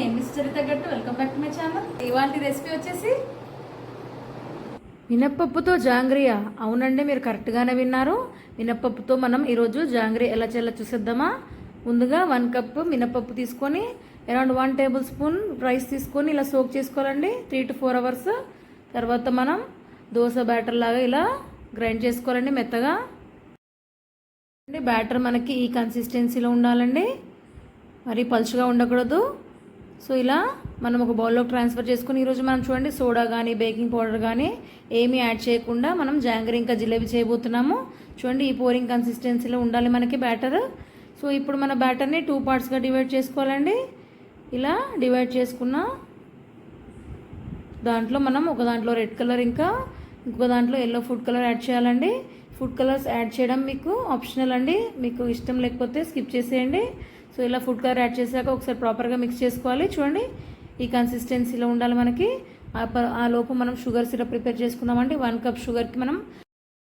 నేను miss Charitha Gattu. Welcome back to my channel ఇవాళ recipe వచ్చేసి మినప్పప్పుతో జాంగ్రియా. అవునండి మీరు కరెక్ట్గానే విన్నారు. మినప్పప్పుతో మనం ఈరోజు జాంగ్రీ ఎలా చేయాలో చూసేద్దామా? ముందుగా వన్ కప్ మినప్పప్పు తీసుకొని around one table spoon rice తీసుకొని ఇలా సోక్ చేసుకోవాలండి. త్రీ టు ఫోర్ అవర్స్ తర్వాత మనం దోశ బ్యాటర్ లాగా ఇలా గ్రైండ్ చేసుకోవాలండి మెత్తగా. అండి బ్యాటర్ మనకి ఈ కన్సిస్టెన్సీలో ఉండాలండి. మరి పలుచుగా ఉండకూడదు. సో ఇలా మనం ఒక బౌల్లోకి ట్రాన్స్ఫర్ చేసుకుని ఈరోజు మనం చూడండి సోడా కానీ బేకింగ్ పౌడర్ కానీ ఏమీ యాడ్ చేయకుండా మనం జాంగరీ ఇంకా జిలేబీ చేయబోతున్నాము. చూడండి ఈ పోరింగ్ కన్సిస్టెన్సీలో ఉండాలి మనకి బ్యాటర్. సో ఇప్పుడు మన బ్యాటర్ని టూ పార్ట్స్గా డివైడ్ చేసుకోవాలండి. ఇలా డివైడ్ చేసుకున్న దాంట్లో మనం ఒక దాంట్లో రెడ్ కలర్ ఇంకా ఇంకొక దాంట్లో ఎల్లో ఫుడ్ కలర్ యాడ్ చేయాలండి. ఫుడ్ కలర్స్ యాడ్ చేయడం మీకు ఆప్షనల్ అండి. మీకు ఇష్టం లేకపోతే స్కిప్ చేసేయండి. సో ఇలా ఫుడ్ కలర్ యాడ్ చేశాక ఒకసారి ప్రాపర్గా మిక్స్ చేసుకోవాలి. చూడండి ఈ కన్సిస్టెన్సీలో ఉండాలి మనకి. ఆ ప- లోపు మనం షుగర్ సిరప్ ప్రిపేర్ చేసుకుందామండి. వన్ కప్ షుగర్కి మనం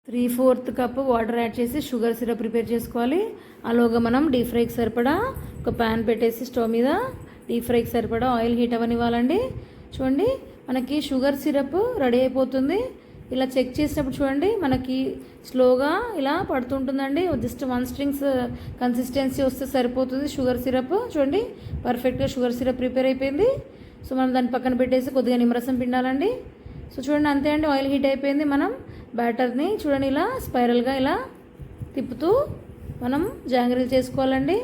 three fourth cup water add చేసి షుగర్ సిరప్ ప్రిపేర్ చేసుకోవాలి. అలాగా మనం డీప్ ఫ్రైకి సరిపడా ఒక ప్యాన్ పెట్టేసి స్టవ్ మీద డీప్ ఫ్రైకి సరిపడా ఆయిల్ హీట్ అవ్వనివ్వాలండి చూడండి మనకి షుగర్ సిరప్ రెడీ అయిపోతుంది. ఇలా చెక్ చేసినప్పుడు చూడండి మనకి స్లోగా ఇలా పడుతుంటుందండి. Just one strings uh, consistency వస్తే సరిపోతుంది. షుగర్ సిరప్ చూడండి పర్ఫెక్ట్గా షుగర్ సిరప్ ప్రిపేర్ అయిపోయింది. సో మనం దాన్ని పక్కన పెట్టేసి కొద్దిగా నిమ్మరసం పిండాలండి. సో చూడండి అంతే అండి ఆయిల్ హీట్ అయిపోయింది మనం. బ్యాటర్ని చూడండి ఇలా స్పైరల్గా ఇలా తిప్పుతూ మనం జాంగ్రీలు చేసుకోవాలండి.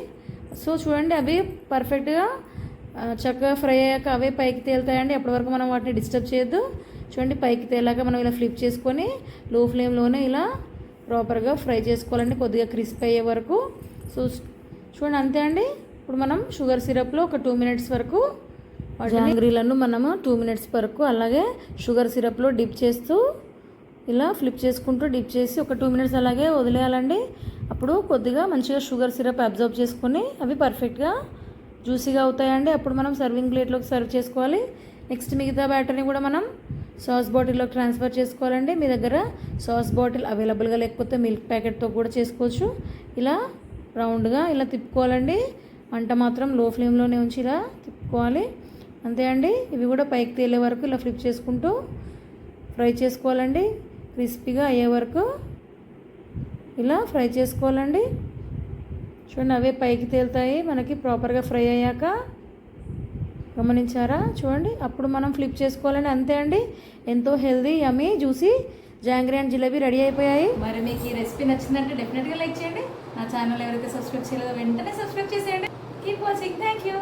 సో చూడండి అవి పర్ఫెక్ట్గా చక్కగా ఫ్రై అయ్యాక అవే పైకి తేలుతాయండి. అప్పటి వరకు మనం వాటిని డిస్టర్బ్ చేయొద్దు. చూడండి పైకి తేలాక మనం ఇలా ఫ్లిప్ చేసుకొని లో ఫ్లేమ్లోనే ఇలా ప్రాపర్గా ఫ్రై చేసుకోవాలండి. కొద్దిగా క్రిస్ప్ అయ్యే వరకు. సో చూడండి అంతే అండి. ఇప్పుడు మనం షుగర్ సిరప్లో ఒక టూ మినిట్స్ వరకు జాంగ్రీలను మనము టూ మినిట్స్ వరకు అలాగే షుగర్ సిరప్లో డిప్ చేస్తూ ఇలా ఫ్లిప్ చేసుకుంటూ డిప్ చేసి ఒక టూ మినిట్స్ అలాగే వదిలేయాలండి. అప్పుడు కొద్దిగా మంచిగా షుగర్ సిరప్ అబ్జర్వ్ చేసుకొని అవి పర్ఫెక్ట్గా జ్యూసీగా అవుతాయండి. అప్పుడు మనం సర్వింగ్ ప్లేట్లోకి సర్వ్ చేసుకోవాలి. నెక్స్ట్ మిగతా బ్యాటర్ని కూడా మనం సాస్ బాటిల్లోకి ట్రాన్స్ఫర్ చేసుకోవాలండి. మీ దగ్గర సాస్ బాటిల్ అవైలబుల్గా లేకపోతే మిల్క్ ప్యాకెట్తో కూడా చేసుకోవచ్చు. ఇలా రౌండ్గా ఇలా తిప్పుకోవాలండి. వంట మాత్రం లో ఫ్లేమ్లోనే ఉంచి ఇలా తిప్పుకోవాలి. అంతే అండి. ఇవి కూడా పైకి తేలే వరకు ఇలా ఫ్లిప్ చేసుకుంటూ ఫ్రై చేసుకోవాలండి. క్రిస్పీగా అయ్యే వరకు ఇలా ఫ్రై చేసుకోవాలండి. చూడండి అవే పైకి తేలుతాయి. మనకి ప్రాపర్గా ఫ్రై అయ్యాక గమనించారా? చూడండి అప్పుడు మనం ఫ్లిప్ చేసుకోవాలని అంతే అండి. ఎంతో healthy yummy juicy jangri and jalebi ready అయిపోయాయి. మరి మీకు ఈ రెసిపీ నచ్చిందంటే డెఫినెట్గా లైక్ చేయండి. నా ఛానల్ ఎవరైతే సబ్స్క్రైబ్ చేయలేదో వెంటనే సబ్స్క్రైబ్ చేసేయండి. Keep watching thank you